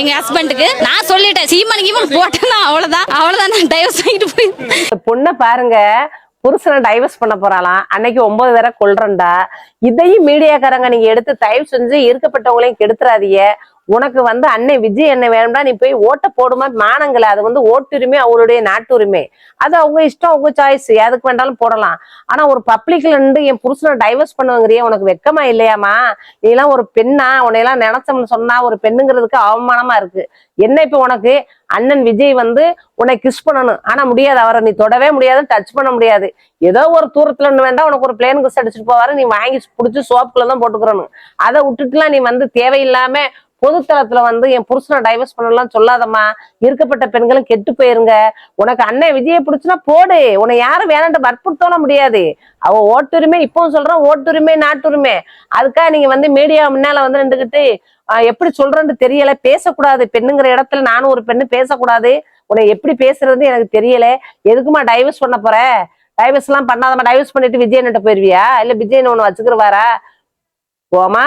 எங்க ஹஸ்பண்டுக்கு நான் சொல்லிட்டேன் சீமனுக்கு இவன் போட்டேன்னா அவ்வளவுதான் அவ்வளவுதான் நான் டைவர்ஸ் வாங்கிட்டு போய் பொண்ணை பாருங்க புருஷனை டைவர்ஸ் பண்ண போறாளாம். அன்னைக்கு ஒன்பது பேரை கொள்றண்டா இதையும் மீடியாக்காரங்க நீங்க எடுத்து தயவு செஞ்சு இருக்கப்பட்டவங்களையும் கெடுத்துறாதீங்க. உனக்கு வந்து அன்னை விஜய் என்ன வேணும்னா நீ போய் ஓட்ட போடுமா மானங்கள. அது வந்து ஓட்டுரிமை அவருடைய நாட்டுரிமை. அது அவங்க இஷ்டம் அவங்க சாய்ஸ் எதுக்கு வேண்டாலும் போடலாம். ஆனா ஒரு பப்ளிக்ல இருந்து என் புருஷனை டைவர்ஸ் பண்ணுவாங்கறியா உனக்கு வெக்கமா இல்லையாமா நீ எல்லாம் ஒரு பெண்ணா உன்னையெல்லாம் நினைச்சோம்னு சொன்னா ஒரு பெண்ணுங்கிறதுக்கு அவமானமா இருக்கு. என்ன இப்ப உனக்கு? அண்ணன் விஜய் வந்து உன்னை கிஸ் பண்ணணும். ஆனா முடியாது. அவரை நீ தொடவே முடியாது டச் பண்ண முடியாது. ஏதோ ஒரு தூரத்துல இருந்து வேண்டாம் உனக்கு ஒரு பிளேன் கிஸ் அடிச்சுட்டு போவாரு. நீ வாங்கி புடிச்சு சோப்புக்குள்ள தான் போட்டுக்கிறணும். அதை விட்டுட்டுலாம் நீ வந்து தேவையில்லாம பொதுத்தளத்துல வந்து என் புருஷனை டைவர்ஸ் பண்ணலாம் சொல்லாதம்மா. இருக்கப்பட்ட பெண்களும் கெட்டு போயிருங்க. உனக்கு அண்ணன் விஜயை பிடிச்சுனா போடு. உன்னை யாரும் வேணாண்டு வற்புறுத்தோட முடியாது. அவ ஓட்டுரிமை இப்பவும் சொல்றான் ஓட்டுரிமை நாட்டுரிமை. அதுக்காக நீங்க வந்து மீடியா முன்னால வந்து நின்றுகிட்டு எப்படி சொல்றேன்னு தெரியல. பேசக்கூடாது. பெண்ணுங்கிற இடத்துல நானும் ஒரு பெண்ணு பேசக்கூடாது. உன்னை எப்படி பேசுறது எனக்கு தெரியல. எதுக்குமா டைவர்ஸ் பண்ண போற? டைவர்ஸ் எல்லாம் பண்ணாதமா டைவர்ஸ் பண்ணிட்டு விஜயன்கிட்ட போயிருவியா? இல்ல விஜயன் ஒண்ணு வச்சுக்கிறவாரா போமா